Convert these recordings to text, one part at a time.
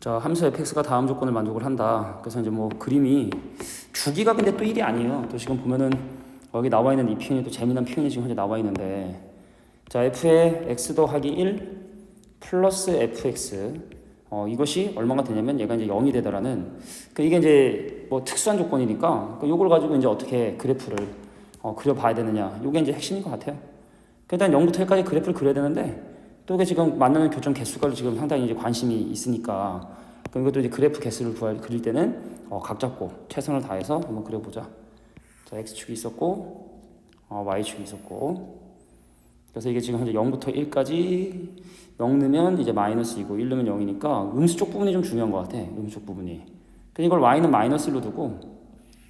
자, 함수 fx가 다음 조건을 만족을 한다. 그래서 이제 뭐 그림이 주기가 근데 또 1이 아니에요. 또 지금 보면은 여기 나와 있는 이 표현이 또 재미난 표현이 지금 현재 나와 있는데 자, f의 x 더하기 1 플러스 fx 어, 이것이 얼마가 되냐면 얘가 이제 0이 되더라는 그 이게 이제 뭐 특수한 조건이니까 그 요걸 가지고 이제 어떻게 그래프를 어, 그려봐야 되느냐. 요게 이제 핵심인 것 같아요. 일단 0부터 1까지 그래프를 그려야 되는데 또 이게 지금 만나는 교점 개수가 지금 상당히 이제 관심이 있으니까 그럼 이것도 이제 그래프 개수를 구할 그릴 때는 어, 각 잡고 최선을 다해서 한번 그려보자. 자, x축이 있었고 어, y축이 있었고 그래서 이게 지금 현재 0부터 1까지 0 넣으면 이제 마이너스 2고 1 넣으면 0이니까 음수 쪽 부분이 좀 중요한 것 같아. 음수 쪽 부분이. 근데 이걸 y는 마이너스 1로 두고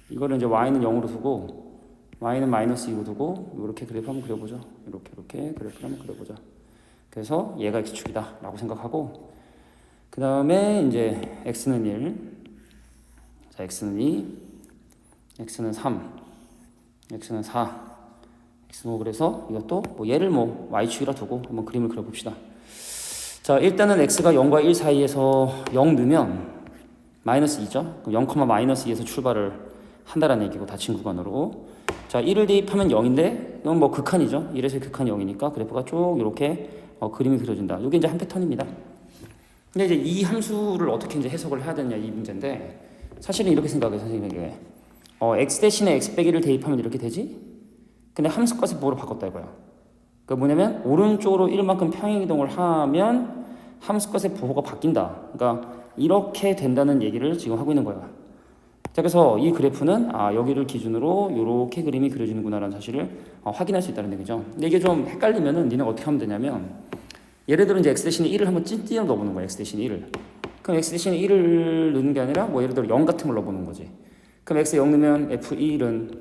이거를 이제 y는 0으로 두고 y는 마이너스 2로 두고 이렇게 그래프 한번 그려보죠. 이렇게 이렇게 그래프를 한번 그려보자. 그래서 얘가 x축이다 라고 생각하고 그 다음에 이제 x는 1 자, x는 2 x는 3 x는 4 x는 5 그래서 이것도 뭐 얘를 뭐 y축이라 두고 한번 그림을 그려봅시다. 자 일단은 x가 0과 1 사이에서 0 넣으면 마이너스 2죠? 그럼 0, 마이너스 2에서 출발을 한다라는 얘기고 닫힌 구간으로. 자 1을 대입하면 0인데 이건 뭐 극한이죠? 1에서 극한이 0이니까 그래프가 쭉 이렇게 어, 그림이 그려진다. 이게 이제 한 패턴입니다. 근데 이제 이 함수를 어떻게 이제 해석을 해야 되냐 이 문제인데 사실은 이렇게 생각해요 선생님에게. 어, x 대신에 x 빼기 를 대입하면 이렇게 되지? 근데 함수값을 뭐로 바꿨다 이거야? 그 뭐냐면 오른쪽으로 1만큼 평행 이동을 하면 함수값의 부호가 바뀐다. 그러니까 이렇게 된다는 얘기를 지금 하고 있는 거야. 자 그래서 이 그래프는 아 여기를 기준으로 이렇게 그림이 그려지는구나라는 사실을 어, 확인할 수 있다는 얘기죠. 근데 이게 좀 헷갈리면은 니네 어떻게 하면 되냐면 예를 들어 이제 x 대신에 1을 한번 찐띠로 넣어보는 거야 x 대신에 1을. 그럼 x 대신에 1을 넣는 게 아니라 뭐 예를 들어 0 같은 걸 넣어보는 거지. 그럼 x 0 넣으면 f1은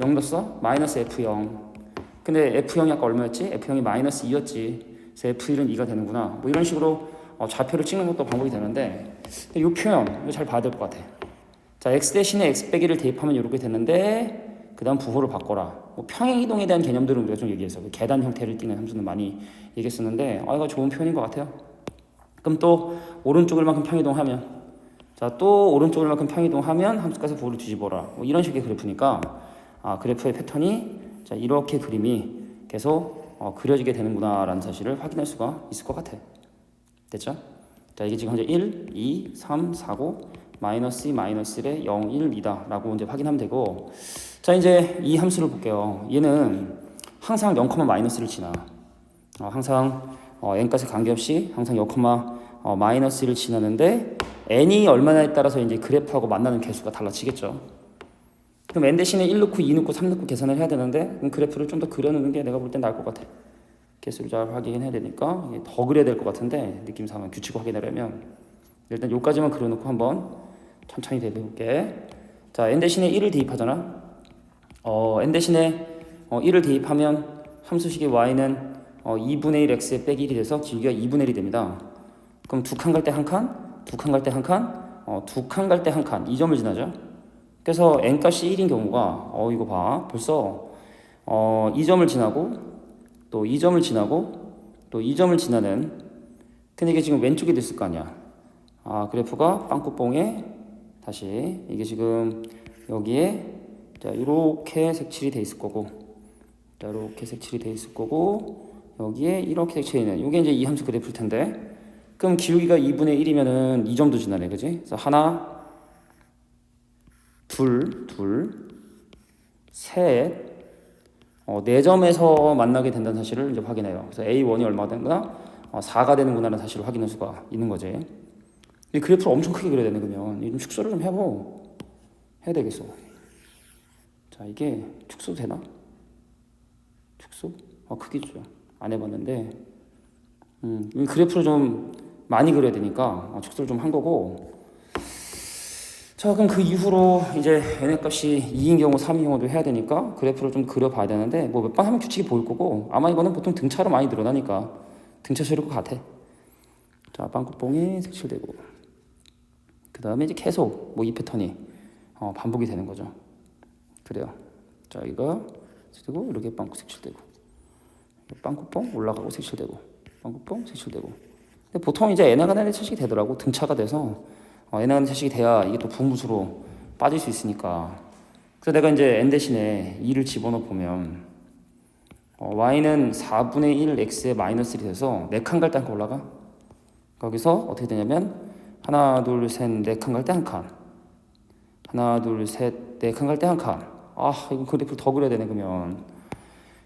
0 넣었어? 마이너스 f0 근데 f0이 아까 얼마였지? f0이 마이너스 2였지. 그래서 f1은 2가 되는구나. 뭐 이런 식으로 어, 좌표를 찍는 것도 방법이 되는데 이 표현 잘 봐야 될 것 같아. 자 x 대신에 x 빼기를 대입하면 이렇게 되는데 그 다음 부호를 바꿔라 뭐 평행 이동에 대한 개념들은 우리가 좀 얘기해서 그 계단 형태를 띠는 함수는 많이 얘기했었는데 아 이거 좋은 표현인 것 같아요. 그럼 또 오른쪽을 만큼 평행 이동하면 자 또 오른쪽을 만큼 평행 이동하면 함수값의 부호를 뒤집어라. 뭐 이런 식의 그래프니까 아 그래프의 패턴이 자 이렇게 그림이 계속 어, 그려지게 되는구나라는 사실을 확인할 수가 있을 것 같아. 됐죠? 자 이게 지금 현재 1, 2, 3, 4고 마이너스 2, 마이너스 1에 0, 1, 2다 라고 이제 확인하면 되고 자 이제 이 함수를 볼게요. 얘는 항상 0, 마이너스를 지나. 어, 항상 어, n값에 관계없이 항상 0, 어, 마이너스를 지나는데 n이 얼마나에 따라서 이제 그래프하고 만나는 개수가 달라지겠죠. 그럼 n 대신에 1 넣고 2 넣고 3 넣고 계산을 해야 되는데 그래프를 좀 더 그려놓는 게 내가 볼 땐 나을 것 같아. 개수를 잘 확인해야 되니까 더 그려야 될 것 같은데 느낌상은 규칙 확인하려면 일단 요까지만 그려놓고 한번 천천히 대해볼게. 자 n 대신에 1을 대입하잖아 어, n 대신에 어, 1을 대입하면 함수식의 y는 어, 2분의 1 x의 빼기 1이 돼서 길이가 2분의 1이 됩니다. 그럼 두 칸 갈 때 한 칸, 두 칸 갈 때 한 칸, 어, 두 칸 갈 때 한 칸 이 점을 지나죠? 그래서 n값이 1인 경우가 어 이거 봐. 벌써 어, 이 점을 지나고 또이 점을 지나고 또이 점을 지나는 근데 이게 지금 왼쪽에 됐을 거 아니야. 아 그래프가 빵꾸뽕에 다시 이게 지금 여기에 자 이렇게 색칠이 돼 있을 거고 자 이렇게 색칠이 돼 있을 거고 여기에 이렇게 색칠이는 이게 이제 이 함수 그래프일 텐데 그럼 기울기가 2분의 1이면은 이 점도 지나네 그지 그래서 하나 둘, 둘, 셋, 어, 네 점에서 만나게 된다는 사실을 이제 확인해요. 그래서 A1이 얼마가 되는구나? 어, 4가 되는구나라는 사실을 확인할 수가 있는 거지. 이 그래프를 엄청 크게 그려야 되네, 그러면. 좀 축소를 좀 해보. 해야 되겠어. 자, 이게 축소 되나? 축소? 아, 크게 줘. 안 해봤는데. 음, 이 그래프를 좀 많이 그려야 되니까 어, 축소를 좀 한 거고. 자 그럼 그 이후로 이제 n의 값이 2인 경우 3인 경우도 해야 되니까 그래프를 좀 그려봐야 되는데 뭐 몇 번 하면 규칙이 보일 거고 아마 이거는 보통 등차로 많이 늘어나니까 등차 수일 것 같아 자 빵꾸뽕이 색칠되고 그 다음에 이제 계속 뭐 이 패턴이 어, 반복이 되는 거죠 그래요. 자 이거 색칠되고 이렇게 빵꾸 색칠되고. 빵꾸뽕 올라가고 색칠되고. 빵꾸뽕 색칠되고. 근데 보통 이제 관한 차식이 되더라고 등차가 돼서. 어, 관한 차식이 돼야 이게 또 분무수로 빠질 수 있으니까. 그래서 내가 이제 n 대신에 2를 집어넣어 보면 어, y는 4분의 1 x에 마이너스 1이 돼서 4칸 갈 때 한 칸 올라가? 거기서 어떻게 되냐면 하나 둘 셋 네 칸 갈 때 한 칸. 하나 둘 셋 네 칸 갈 때 한칸 아 이거 그래프를 더 그려야 되네 그러면.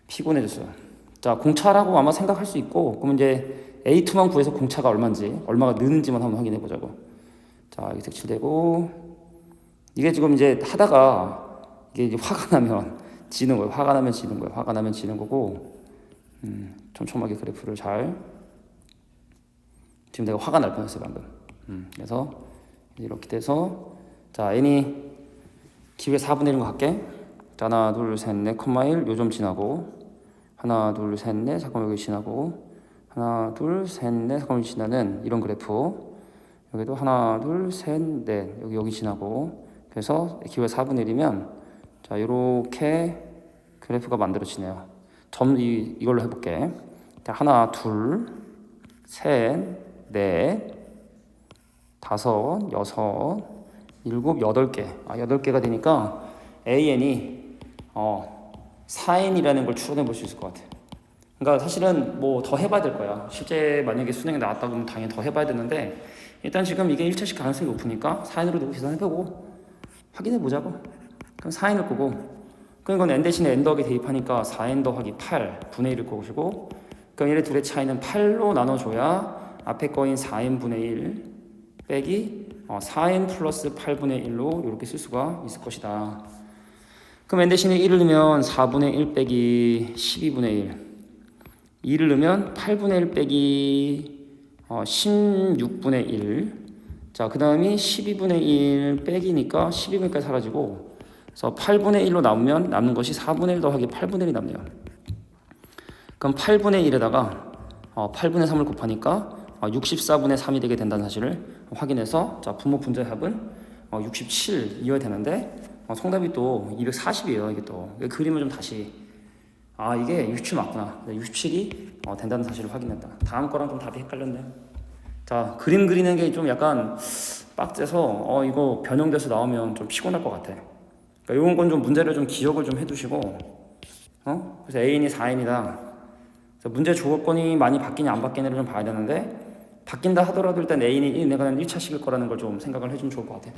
피곤해졌어요. 자 공차라고 아마 생각할 수 있고 그럼 이제 A2만 구해서 공차가 얼마인지 얼마가 느는지만 한번 확인해 보자고. 자 이게 색칠되고. 이게 지금 이제 하다가 이게 이제 화가 나면 지는 거예요. 화가 나면 지는 거예요. 화가 나면 지는 거고. 음, 촘촘하게 그래프를 잘. 지금 내가 화가 날 뻔했어요 방금. 음, 그래서 이렇게 돼서. 자 n이 기회 4분의 1인 거 갈게 자 하나 둘 셋넷 컴마 1 요점 지나고. 하나 둘 셋 넷 잠깐만 여기 지나고. 하나 둘 셋 넷 잠깐만 지나는 이런 그래프. 여기도 하나 둘 셋 넷 여기 여기 지나고. 그래서 기회 4분의 1이면 자 이렇게 그래프가 만들어지네요. 점 이, 이걸로 해볼게. 자 하나 둘 셋 넷 다섯 여섯 일곱 여덟 개. 아, 여덟 개가 되니까 AN이 어 4N이라는 걸 추론해 볼 수 있을 것 같아. 그러니까 사실은 뭐 더 해봐야 될 거야. 실제 만약에 수능에 나왔다 그러면 당연히 더 해봐야 되는데 일단 지금 이게 1차식 가능성이 높으니까 4N으로 두고 계산해보고 확인해 보자고. 그럼 4N을 끄고 그럼 이건 N 대신에 N 더하기 대입하니까 4N 더하기 8 분의 1을 끄시고 그럼 얘네 둘의 차이는 8로 나눠줘야 앞에 거인 4N 분의 1 빼기 어, 4n 플러스 8분의 1로 이렇게 쓸 수가 있을 것이다. 그럼 n 대신에 1을 넣으면 4분의 1 빼기 12분의 1 2를 넣으면 8분의 1 빼기 어, 16분의 1 자, 그 다음이 12분의 1 빼기니까 12분까지 사라지고 그래서 8분의 1로 남으면 남는 것이 4분의 1 더하기 8분의 1이 남네요. 그럼 8분의 1에다가 어, 8분의 3을 곱하니까 어, 64분의 3이 되게 된다는 사실을 확인해서 자 분모 분자의 합은 어, 67 이어야 되는데 어, 정답이 또 240이에요 이게 또. 이 그림을 좀 다시. 아 이게 67 맞구나. 67이 어, 된다는 사실을 확인했다. 다음 거랑 좀 답이 헷갈렸네요. 자 그림 그리는 게 좀 약간 빡세서 어 이거 변형돼서 나오면 좀 피곤할 것 같아. 그러니까 이런 건 좀 문제를 좀 기억을 좀 해두시고 어? 그래서 A인이 4N이다. 그래서 문제 조건이 많이 바뀌냐 안 바뀌냐를 좀 봐야 되는데 바뀐다 하더라도 일단 A인이 1 내가 1차식일 거라는 걸 좀 생각을 해주면 좋을 것 같아요.